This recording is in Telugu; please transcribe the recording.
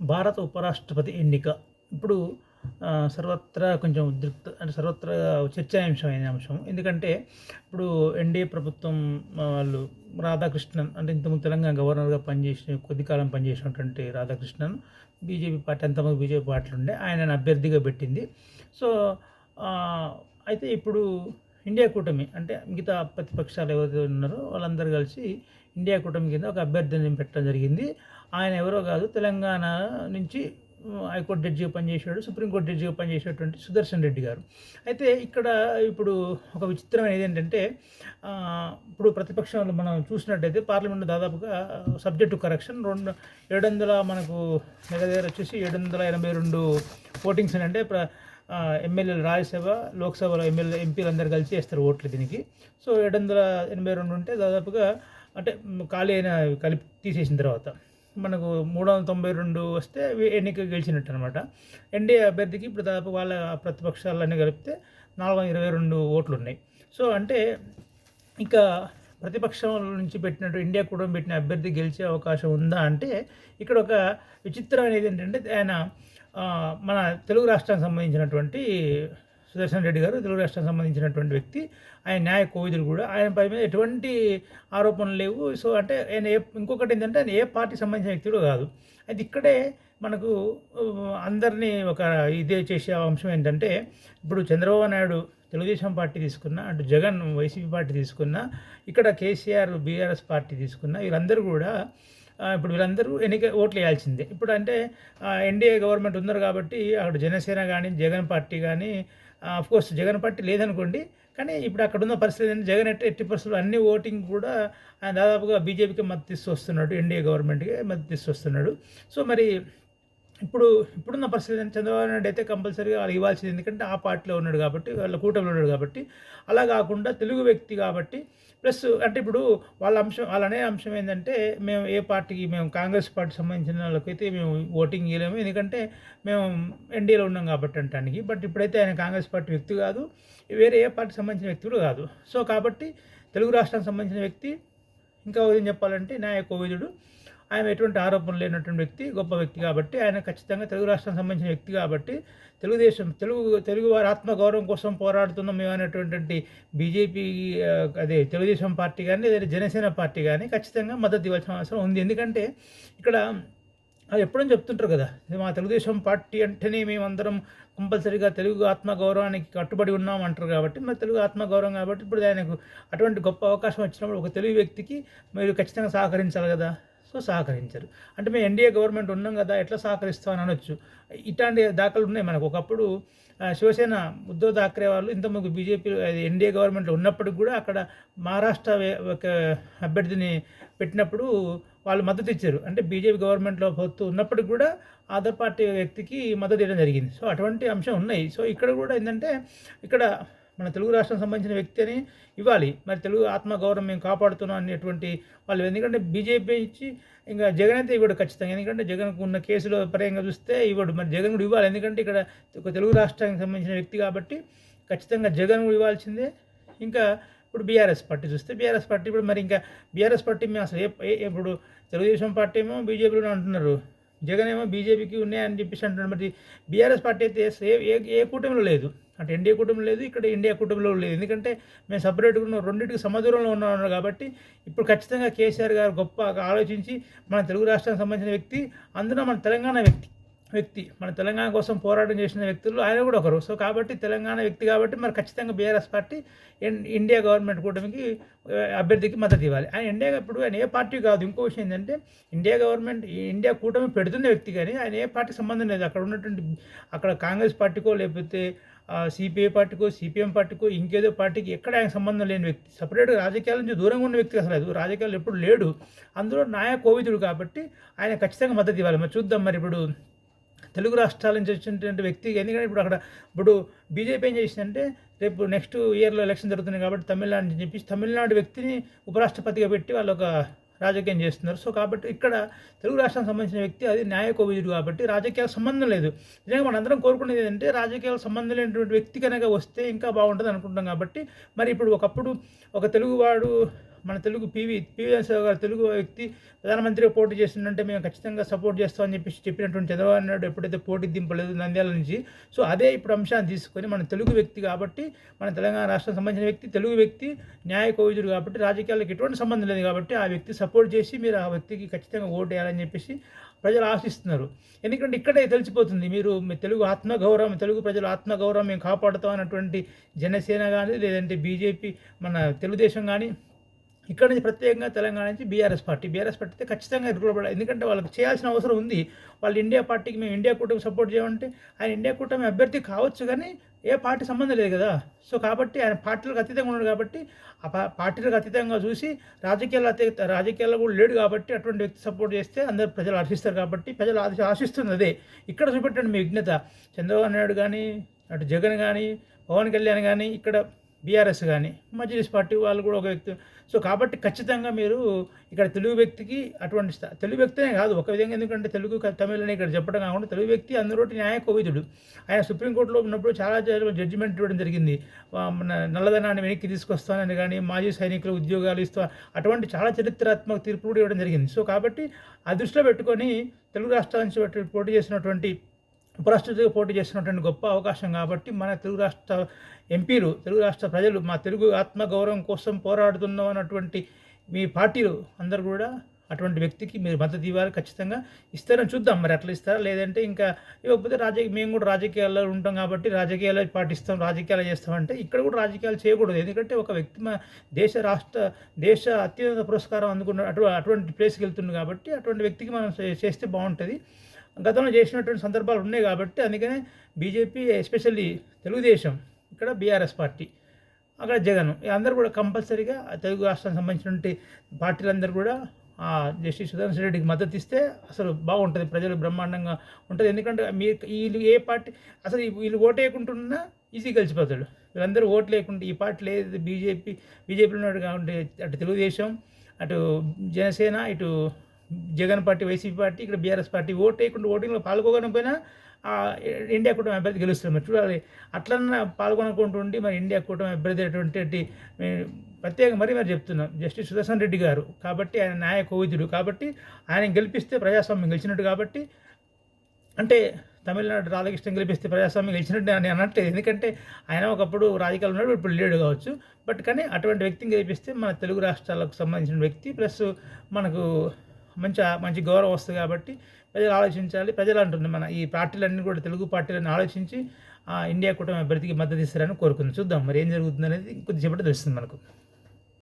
భారత ఉపరాష్ట్రపతి ఎన్నిక. ఇప్పుడు సర్వత్రా కొంచెం ఉద్రిక్త అంటే సర్వత్రా చర్చాంశమైన అంశం. ఎందుకంటే ఇప్పుడు ఎన్డీఏ ప్రభుత్వం వాళ్ళు రాధాకృష్ణన్ అంటే ఇంతకుముందు తెలంగాణ గవర్నర్గా పనిచేసిన కొద్ది కాలం పనిచేసినటువంటి రాధాకృష్ణన్ బీజేపీ పార్టీ అంతమంది బీజేపీ పార్టీలు ఉండే ఆయనను అభ్యర్థిగా పెట్టింది. సో అయితే ఇప్పుడు ఇండియా కూటమి అంటే మిగతా ప్రతిపక్షాలు ఎవరైతే ఉన్నారో వాళ్ళందరూ కలిసి ఇండియా కూటమి కింద ఒక అభ్యర్థిని పెట్టడం జరిగింది. ఆయన ఎవరో కాదు తెలంగాణ నుంచి హైకోర్టు జడ్జిగా పనిచేసాడు సుప్రీంకోర్టు జడ్జిగా పనిచేసేటువంటి సుదర్శన్ రెడ్డి గారు. అయితే ఇక్కడ ఇప్పుడు ఒక విచిత్రమైనది ఏంటంటే ఇప్పుడు ప్రతిపక్షంలో మనం చూసినట్టయితే పార్లమెంట్ దాదాపుగా సబ్జెక్టు కరెక్షన్ రెండు ఏడు వందల మనకు దగ్గర వచ్చేసి ఏడు వందల ఎనభై రెండు ఓటింగ్స్ అని అంటే ప్ర ఎమ్మెల్యేలు రాజ్యసభ లోక్సభలో ఎమ్మెల్యే ఎంపీలు అందరు కలిసి వేస్తారు ఓట్లు దీనికి. సో ఏడు వందల ఎనభై రెండు ఉంటే దాదాపుగా అంటే ఖాళీ అయిన కలిపి తీసేసిన తర్వాత. మనకు మూడు వందల తొంభై రెండు వస్తే ఎన్నిక గెలిచినట్టు అనమాట ఎన్డీఏ అభ్యర్థికి ఇప్పుడు దాదాపు వాళ్ళ ప్రతిపక్షాలన్నీ కలిపితే నాలుగు వందల ఇరవై రెండు ఓట్లు ఉన్నాయి సో అంటే ఇంకా ప్రతిపక్షం నుంచి పెట్టినట్టు ఇండియా కూడా పెట్టిన అభ్యర్థి గెలిచే అవకాశం ఉందా అంటే ఇక్కడ ఒక విచిత్రం అనేది ఏంటంటే ఆయన మన తెలుగు రాష్ట్రానికి సంబంధించినటువంటి సుదర్శన్ రెడ్డి గారు తెలుగు రాష్ట్రానికి సంబంధించినటువంటి వ్యక్తి. ఆయన న్యాయ కోవిదులు కూడా. ఆయన పై మీద ఎటువంటి ఆరోపణలు లేవు. సో అంటే ఆయన ఏ ఇంకొకటి ఏంటంటే ఆయన ఏ పార్టీకి సంబంధించిన వ్యక్తుడు కాదు. అయితే ఇక్కడే మనకు అందరినీ ఒక ఇదే చేసే అంశం ఏంటంటే ఇప్పుడు చంద్రబాబు నాయుడు తెలుగుదేశం పార్టీ తీసుకున్న అటు జగన్ వైసీపీ పార్టీ తీసుకున్న ఇక్కడ కేసీఆర్ బీఆర్ఎస్ పార్టీ తీసుకున్న వీళ్ళందరూ కూడా ఇప్పుడు వీళ్ళందరూ ఎన్నిక ఓట్లు వేయాల్సిందే. ఇప్పుడు అంటే ఎన్డీఏ గవర్నమెంట్ ఉన్నారు కాబట్టి అక్కడ జనసేన కానీ జగన్ పార్టీ కానీ కోర్స్ జగన్ పార్టీ లేదనుకోండి కానీ ఇప్పుడు అక్కడ ఉన్న పరిస్థితి ఏంటంటే జగన్ ఎట్టి ఎట్టి పరిస్థితులు అన్ని ఓటింగ్ కూడా ఆయన దాదాపుగా బీజేపీకి మద్దతు ఇస్తూ వస్తున్నాడు ఎన్డీఏ గవర్నమెంట్కి మద్దతు ఇస్తూ వస్తున్నాడు. సో మరి ఇప్పుడు ఇప్పుడున్న పరిస్థితి చంద్రబాబు నాయుడు అయితే కంపల్సరీగా వాళ్ళు ఇవ్వాల్సింది ఎందుకంటే ఆ పార్టీలో ఉన్నాడు కాబట్టి వాళ్ళ కూటమిలో ఉన్నాడు కాబట్టి. అలా కాకుండా తెలుగు వ్యక్తి కాబట్టి ప్లస్ అంటే ఇప్పుడు వాళ్ళ అంశం వాళ్ళ అనే అంశం ఏంటంటే మేము ఏ పార్టీకి మేము కాంగ్రెస్ పార్టీ సంబంధించిన వాళ్ళకైతే మేము ఓటింగ్ ఇవ్వలేము ఎందుకంటే మేము ఎన్డీఏలో ఉన్నాం కాబట్టి అంటానికి. బట్ ఇప్పుడైతే ఆయన కాంగ్రెస్ పార్టీ వ్యక్తి కాదు వేరే ఏ పార్టీకి సంబంధించిన వ్యక్తి కూడా కాదు. సో కాబట్టి తెలుగు రాష్ట్రానికి సంబంధించిన వ్యక్తి ఇంకా ఉదయం చెప్పాలంటే నాయ కోవిదుడు. ఆయన ఎటువంటి ఆరోపణలు లేనటువంటి వ్యక్తి గొప్ప వ్యక్తి కాబట్టి ఆయన ఖచ్చితంగా తెలుగు రాష్ట్రానికి సంబంధించిన వ్యక్తి కాబట్టి తెలుగుదేశం తెలుగు తెలుగు వారి ఆత్మగౌరవం కోసం పోరాడుతున్నాం మేము అనేటువంటి బీజేపీ అదే తెలుగుదేశం పార్టీ కానీ లేదా జనసేన పార్టీ కానీ ఖచ్చితంగా మద్దతు ఇవ్వాల్సిన అవసరం ఉంది. ఎందుకంటే ఇక్కడ అది ఎప్పుడని చెప్తుంటారు కదా మా తెలుగుదేశం పార్టీ అంటేనే మేమందరం కంపల్సరీగా తెలుగు ఆత్మగౌరవానికి కట్టుబడి ఉన్నాం అంటారు కాబట్టి మరి తెలుగు ఆత్మగౌరవం కాబట్టి ఇప్పుడు ఆయనకు అటువంటి గొప్ప అవకాశం వచ్చినప్పుడు ఒక తెలుగు వ్యక్తికి మీరు ఖచ్చితంగా సహకరించాలి కదా. సో సహకరించరు. అంటే మేము ఎన్డీఏ గవర్నమెంట్ ఉన్నాం కదా ఎట్లా సహకరిస్తామని అనొచ్చు. ఇట్లాంటి దాఖలు ఉన్నాయి మనకు. ఒకప్పుడు శివసేన ఉద్ధవ్ థాక్రే వాళ్ళు ఇంతకుముందు బీజేపీ ఎన్డీఏ గవర్నమెంట్లో ఉన్నప్పటికి కూడా అక్కడ మహారాష్ట్ర ఒక అభ్యర్థిని పెట్టినప్పుడు వాళ్ళు మద్దతు ఇచ్చారు. అంటే బీజేపీ గవర్నమెంట్లో పొత్తు ఉన్నప్పటికి కూడా అదర్ పార్టీ వ్యక్తికి మద్దతు ఇవ్వడం జరిగింది. సో అటువంటి అంశం ఉన్నాయి. సో ఇక్కడ కూడా ఏంటంటే ఇక్కడ మన తెలుగు రాష్ట్రం సంబంధించిన వ్యక్తి అని ఇవ్వాలి. మరి తెలుగు ఆత్మగౌరవం మేము కాపాడుతున్నాం అనేటువంటి వాళ్ళు. ఎందుకంటే బీజేపీ ఇచ్చి ఇంకా జగన్ అయితే ఇవ్వడు ఖచ్చితంగా. ఎందుకంటే జగన్కు ఉన్న కేసులో పరంగా చూస్తే ఇవ్వడు. మరి జగన్ కూడా ఇవ్వాలి. ఎందుకంటే ఇక్కడ ఒక తెలుగు రాష్ట్రానికి సంబంధించిన వ్యక్తి కాబట్టి ఖచ్చితంగా జగన్ కూడా ఇవ్వాల్సిందే. ఇంకా ఇప్పుడు బీఆర్ఎస్ పార్టీ చూస్తే బీఆర్ఎస్ పార్టీ ఇప్పుడు మరి ఇంకా బీఆర్ఎస్ పార్టీ మేము అసలు ఏ ఇప్పుడు తెలుగుదేశం పార్టీ ఏమో బీజేపీలో అంటున్నారు. జగన్ ఏమో బీజేపీకి ఉన్నాయని చెప్పేసి అంటున్నారు. మరి బీఆర్ఎస్ పార్టీ అయితే ఏ ఏ కూటమిలో లేదు. అంటే ఇండియా కుటుంబం లేదు ఇక్కడ ఇండియా కుటుంబంలో లేదు. ఎందుకంటే మేము సపరేట్గా ఉన్నాం రెండింటికి సమదూరంలో ఉన్నాం కాబట్టి ఇప్పుడు ఖచ్చితంగా కేసీఆర్ గారు గొప్ప ఆలోచించి మన తెలుగు రాష్ట్రానికి సంబంధించిన వ్యక్తి అందులో మన తెలంగాణ వ్యక్తి వ్యక్తి మన తెలంగాణ కోసం పోరాటం చేసిన వ్యక్తులు ఆయన కూడా ఒకరు. సో కాబట్టి తెలంగాణ వ్యక్తి కాబట్టి మరి ఖచ్చితంగా బీఆర్ఎస్ పార్టీ ఇండియా గవర్నమెంట్ కూటమికి అభ్యర్థికి మద్దతు ఇవ్వాలి. ఆయన ఇండియా ఇప్పుడు ఆయన ఏ పార్టీ కాదు. ఇంకో విషయం ఏంటంటే ఇండియా గవర్నమెంట్ ఈ ఇండియా కూటమి పెడుతున్న వ్యక్తి కానీ ఆయన ఏ పార్టీ సంబంధం లేదు. అక్కడ ఉన్నటువంటి అక్కడ కాంగ్రెస్ పార్టీకో లేకపోతే సిపిఐ పార్టీకో సిపిఎం పార్టీకో ఇంకేదో పార్టీకి ఎక్కడ ఆయన సంబంధం లేని వ్యక్తి. సపరేట్గా రాజకీయాల నుంచి దూరంగా ఉన్న వ్యక్తి అసలు లేదు. రాజకీయాలు ఎప్పుడు లేడు. అందులో నాయ కోవిదుడు కాబట్టి ఆయన ఖచ్చితంగా మద్దతు ఇవ్వాలి. మరి చూద్దాం మరి ఇప్పుడు తెలుగు రాష్ట్రాల నుంచి వచ్చినటువంటి వ్యక్తి. ఎందుకంటే ఇప్పుడు అక్కడ ఇప్పుడు బీజేపీ ఏం చేసిందంటే రేపు నెక్స్ట్ ఇయర్లో ఎలక్షన్ జరుగుతుంది కాబట్టి తమిళనాడు అని చెప్పి తమిళనాడు వ్యక్తిని ఉపరాష్ట్రపతిగా పెట్టి వాళ్ళు ఒక రాజకీయం చేస్తున్నారు. సో కాబట్టి ఇక్కడ తెలుగు రాష్ట్రానికి సంబంధించిన వ్యక్తి అది న్యాయ కోవిదుడు కాబట్టి రాజకీయాలకు సంబంధం లేదు. నిజంగా మనందరం కోరుకునేది ఏంటంటే రాజకీయాలకు సంబంధం లేనటువంటి వ్యక్తి కనుక వస్తే ఇంకా బాగుంటుంది అనుకుంటాం కాబట్టి మరి ఇప్పుడు ఒకప్పుడు ఒక తెలుగువాడు మన తెలుగు పివి పివి నరసింహరావు గారు తెలుగు వ్యక్తి ప్రధానమంత్రిగా పోటీ చేసిందంటే మేము ఖచ్చితంగా సపోర్ట్ చేస్తామని చెప్పేసి చెప్పినటువంటి చంద్రబాబు నాయుడు ఎప్పుడైతే పోటీ దింపలేదు నంద్యాల నుంచి సో అదే ఇప్పుడు అంశాన్ని తీసుకొని మన తెలుగు వ్యక్తి కాబట్టి మన తెలంగాణ రాష్ట్రం సంబంధించిన వ్యక్తి తెలుగు వ్యక్తి న్యాయ కోవిదుడు కాబట్టి రాజకీయాలకు ఎటువంటి సంబంధం లేదు కాబట్టి ఆ వ్యక్తి సపోర్ట్ చేసి మీరు ఆ వ్యక్తికి ఖచ్చితంగా ఓటు వేయాలని చెప్పేసి ప్రజలు ఆశిస్తున్నారు. ఎందుకంటే ఇక్కడే తెలిసిపోతుంది మీరు మీ తెలుగు ఆత్మగౌరవం తెలుగు ప్రజల ఆత్మగౌరవం మేము కాపాడుతాం అన్నటువంటి జనసేన కానీ లేదంటే బీజేపీ మన తెలుగుదేశం కానీ ఇక్కడ నుంచి ప్రత్యేకంగా తెలంగాణ నుంచి బీఆర్ఎస్ పార్టీ. బీఆర్ఎస్ పార్టీ అయితే ఖచ్చితంగా ఎదుర్కోబడాలి. ఎందుకంటే వాళ్ళకి చేయాల్సిన అవసరం ఉంది. వాళ్ళు ఇండియా పార్టీకి మేము ఇండియా కూటమి సపోర్ట్ చేయమంటే ఆయన ఇండియా కూటమి అభ్యర్థి కావచ్చు కానీ ఏ పార్టీ సంబంధం లేదు కదా. సో కాబట్టి ఆయన పార్టీలకు అతీతంగా ఉన్నాడు కాబట్టి ఆ పా- పార్టీలకు అతీతంగా చూసి రాజకీయాలు అతీత రాజకీయాల్లో కూడా లేడు కాబట్టి అటువంటి వ్యక్తి సపోర్ట్ చేస్తే అందరు ప్రజలు ఆశిస్తారు కాబట్టి ప్రజలు ఆశ ఆశిస్తుంది అదే. ఇక్కడ చూపెట్టండి మీ విఘ్నత చంద్రబాబు నాయుడు కానీ అటు జగన్ కానీ పవన్ కళ్యాణ్ కానీ ఇక్కడ బీఆర్ఎస్ కానీ మజ్లిస్ పార్టీ వాళ్ళు కూడా ఒక వ్యక్తి. సో కాబట్టి ఖచ్చితంగా మీరు ఇక్కడ తెలుగు వ్యక్తికి అటువంటి తెలుగు వ్యక్తినే కాదు ఒక విధంగా ఎందుకంటే తెలుగు తమిళని అని ఇక్కడ చెప్పడం కాకుండా తెలుగు వ్యక్తి అందులోటి న్యాయ కోవిదుడు ఆయన సుప్రీంకోర్టులో ఉన్నప్పుడు చాలా జడ్జిమెంట్ ఇవ్వడం జరిగింది. మన నల్లధనాన్ని వెనక్కి తీసుకొస్తానని కానీ మాజీ సైనికులు ఉద్యోగాలు ఇస్తా అటువంటి చాలా చరిత్రాత్మక తీర్పు కూడా ఇవ్వడం జరిగింది. సో కాబట్టి ఆ దృష్టిలో పెట్టుకొని తెలుగు రాష్ట్రాల నుంచి పోటీ చేసినటువంటి ఉపరాష్ట్రపతిగా పోటీ చేస్తున్నటువంటి గొప్ప అవకాశం కాబట్టి మన తెలుగు రాష్ట్ర ఎంపీలు తెలుగు రాష్ట్ర ప్రజలు మా తెలుగు ఆత్మగౌరవం కోసం పోరాడుతున్నాం అన్నటువంటి మీ పార్టీలు అందరూ కూడా అటువంటి వ్యక్తికి మీరు మద్దతు ఇవ్వాలి ఖచ్చితంగా. ఇస్తారని చూద్దాం మరి అట్లా ఇస్తారా లేదంటే ఇంకా ఇవ్వకపోతే రాజకీయ మేము కూడా రాజకీయాల్లో ఉంటాం కాబట్టి రాజకీయాలు పాటిస్తాం రాజకీయాలు చేస్తామంటే ఇక్కడ కూడా రాజకీయాలు చేయకూడదు. ఎందుకంటే ఒక వ్యక్తి మా దేశ రాష్ట్ర దేశ అత్యున్నత పురస్కారం అందుకున్న అటు అటువంటి ప్లేస్కి వెళ్తుంది కాబట్టి అటువంటి వ్యక్తికి మనం చేస్తే బాగుంటుంది. గతంలో చేసినటువంటి సందర్భాలు ఉన్నాయి కాబట్టి అందుకనే బీజేపీ ఎస్పెషల్లీ తెలుగుదేశం ఇక్కడ బీఆర్ఎస్ పార్టీ అక్కడ జగన్ అందరూ కూడా కంపల్సరీగా తెలుగు రాష్ట్రానికి సంబంధించినటువంటి పార్టీలందరూ కూడా ఆ జస్టిస్ సుధాకర్ రెడ్డికి మద్దతు ఇస్తే అసలు బాగుంటుంది ప్రజలు బ్రహ్మాండంగా ఉంటుంది. ఎందుకంటే మీ వీళ్ళు ఏ పార్టీ అసలు వీళ్ళు ఓటు వేయకుంటున్నా ఈజీ కలిసిపోతాడు. వీళ్ళందరూ ఓటు లేకుంటే ఈ పార్టీ లేదు బీజేపీ బీజేపీలో ఉన్నాడు కాబట్టి అటు తెలుగుదేశం అటు జనసేన ఇటు జగన్ పార్టీ వైసీపీ పార్టీ ఇక్కడ బీఆర్ఎస్ పార్టీ ఓటు వేయకుండా ఓటింగ్లో పాల్గొనకపోయినా ఇండియా కూటమి అభ్యర్థి గెలుస్తారు మరి చూడాలి అట్లన్నా పాల్గొనకుంటుండి మరి ఇండియా కూటమి అభ్యర్థి అటువంటి ప్రత్యేక మరి మరి చెప్తున్నాం. జస్టిస్ సుదర్శన్ రెడ్డి గారు. కాబట్టి ఆయన న్యాయ కోవిదుడు కాబట్టి ఆయన గెలిపిస్తే ప్రజాస్వామ్యం గెలిచినట్టు కాబట్టి అంటే తమిళనాడు రాధాకృష్ణ గెలిపిస్తే ప్రజాస్వామ్యం గెలిచినట్టు అని అనట్లేదు. ఎందుకంటే ఆయన ఒకప్పుడు రాజకీయాలు ఉన్నాడు ఇప్పుడు లేడు కావచ్చు. బట్ కానీ అటువంటి వ్యక్తిని గెలిపిస్తే మన తెలుగు రాష్ట్రాలకు సంబంధించిన వ్యక్తి ప్లస్ మనకు మంచి మంచి గౌరవం వస్తుంది కాబట్టి ప్రజలు ఆలోచించాలి. ప్రజలు అంటుంది మన ఈ పార్టీలన్నీ కూడా తెలుగు పార్టీలన్నీ ఆలోచించి ఆ ఇండియా కూటమి అభ్యర్థికి మద్దతు ఇస్తారని కోరుకుంది. చూద్దాం మరి ఏం జరుగుతుంది అనేది కొద్దిసేపటి తెలుస్తుంది మనకు.